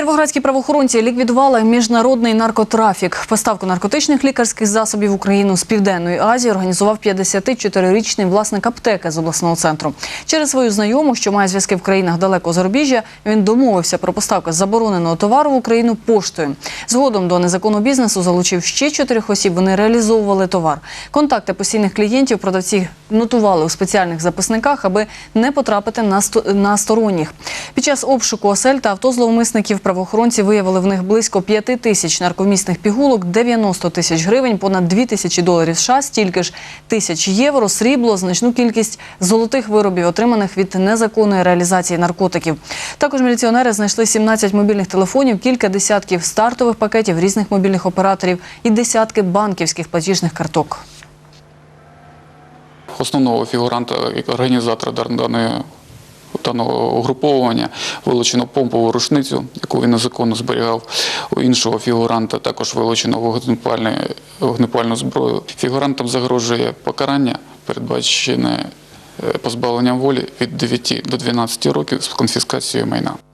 Кіровоградські правоохоронці ліквідували міжнародний наркотрафік. Поставку наркотичних лікарських засобів в Україну з Південної Азії організував 54-річний власник аптеки з обласного центру. Через свою знайому, що має зв'язки в країнах далекого зарубіжжя, він домовився про поставку забороненого товару в Україну поштою. Згодом до незаконного бізнесу залучив ще чотирьох осіб. Вони реалізовували товар. Контакти постійних клієнтів продавці нотували у спеціальних записниках, аби не потрапити на, сто- на сторонніх. Під час обшуку осель та авто зловмисників правоохоронці виявили в них близько 5 тисяч наркомісних пігулок, 90 тисяч гривень, понад 2 тисячі доларів США, стільки ж тисяч євро, срібло, значну кількість золотих виробів, отриманих від незаконної реалізації наркотиків. Також міліціонери знайшли 17 мобільних телефонів, кілька десятків стартових пакетів різних мобільних операторів і десятки банківських платіжних карток. Основного фігуранта як організатора даної даного угруповування вилучено помпову рушницю, яку він незаконно зберігав. У іншого фігуранта також вилучено вогнепальну зброю. Фігурантам загрожує покарання, передбачене е, позбавленням волі від 9 до 12 років з конфіскацією майна.